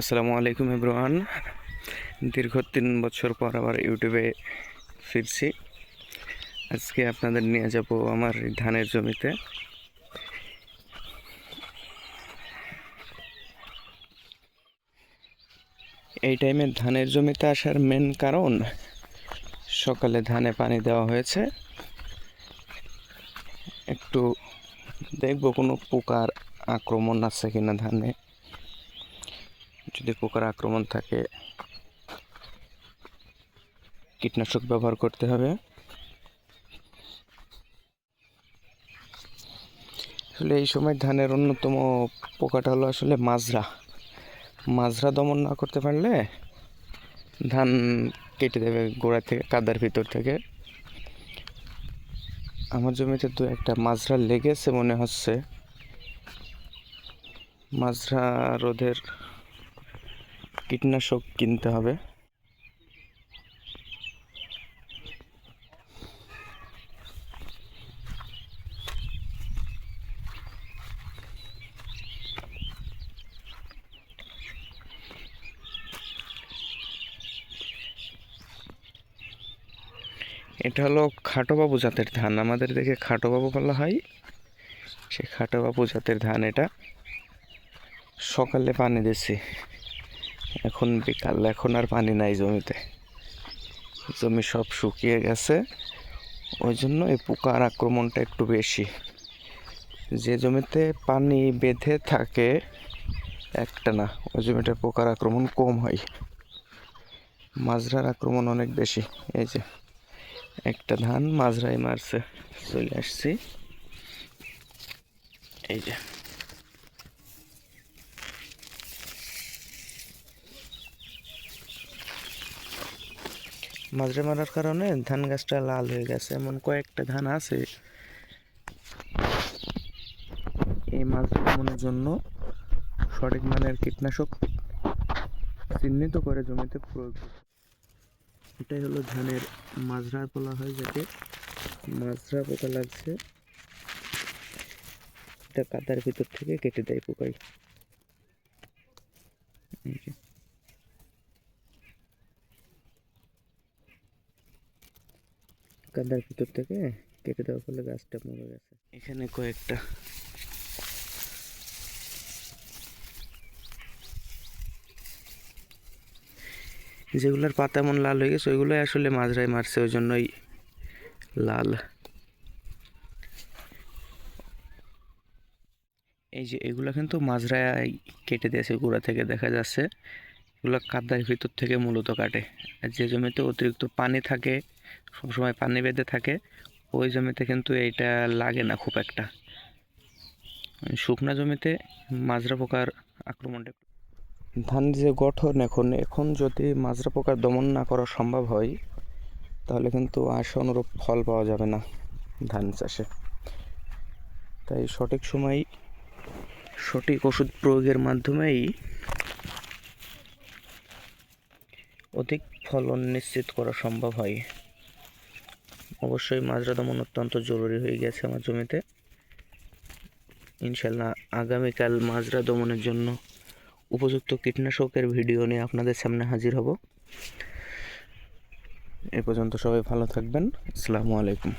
আসসালামু আলাইকুম এব্রোহান দীর্ঘ তিন বছর পর আবার ইউটিউবে ফিরছি। আজকে আপনাদের নিয়ে যাব আমার ধানের জমিতে। এই টাইমে ধানের জমিতে আসার মেন কারণ, সকালে ধানে পানি দেওয়া হয়েছে। একটু দেখব কোনো পোকার আক্রমণ আছে কিনা ধানে। যদি পোকার আক্রমণ থাকে, কীটনাশক ব্যবহার করতে হবে। আসলে এই সময় ধানের অন্যতম পোকাটা হলো আসলে মাজরা। মাজরা দমন না করতে পারলে ধান কেটে দেবে গোড়া থেকে, কাদার ভিতর থেকে। আমার জমিতে তো একটা মাজরা লেগেছে মনে হচ্ছে। মাজরা রোধের কীটনাশক কিনতে হবে। এটা হলো খাটোবাবু জাতের ধান। আমাদের দেখে খাটোবাবু বলা হয়। সে খাটোবাবু জাতের ধান এটা। সকালে পানি দিছি এখন বিকাল এখন আর পানি নাই জমিতে। জমি সব শুকিয়ে গেছে, ওই জন্য এই পোকার আক্রমণটা একটু বেশি। যে জমিতে পানি বেঁধে থাকে, একটা না, ওই জমিটা পোকার আক্রমণ কম হয়। মাজরার আক্রমণ অনেক বেশি, এই যে, একটা ধান মাজরাই মারছে, চলে আসছি। এই যে। মাজরা মারার কারণে ধান গাছটা লাল হয়ে গেছে, এমন কয়েকটা ধান আছে। এই মাজরা দমনের জন্য সঠিক মানের কীটনাশক চিহ্নিত করে জমিতে প্রয়োগ এটাই হলো ধানের মাজরা বলা হয় যাকে মাজরা পোকা লাগছে। এটা কাদার ভিতর থেকে কেটে দেয় পোকাই এই যে। কাদার ভিতর থেকে কেটে দেওয়ার ফলে গাছটা মরে গেছে। এখানে কয়েকটা। যেগুলোর পাতা এমন লাল হয়ে গেছে, ওইগুলোই আসলে মাজরায় মারছে ওই জন্যই লাল। এই যে এগুলো কিন্তু মাজরায় কেটে দিয়েছে, গোড়া থেকে দেখা যাচ্ছে। এগুলো কাদার ভিতর থেকে মূলত কাটে। আর যে জমিতে অতিরিক্ত পানি থাকে সবসময় পানি বেঁধে থাকে। ওই জমিতে কিন্তু এইটা লাগে না খুব একটা। শুকনা জমিতে মাজরা পোকার আক্রমণটা একটু- ধান যে গঠন এখন এখন যদি মাজরা পোকার দমন না করা সম্ভব হয়, তাহলে কিন্তু আশা অনুরূপ ফল পাওয়া যাবে না ধান চাষে। তাই সঠিক সময় সঠিক ওষুধ প্রয়োগের মাধ্যমেই অধিক ফলন নিশ্চিত করা সম্ভব হয়। অবশ্যই মাজরা দমন অত্যন্ত জরুরি হয়ে গেছে আমার জমিতে। ইনশাল্লাহ আগামীকাল মাজরা দমনের জন্য উপযুক্ত কীটনাশকের ভিডিও নিয়ে আপনাদের সামনে হাজির হব। এ পর্যন্ত সবাই ভালো থাকবেন। আসসালামু আলাইকুম।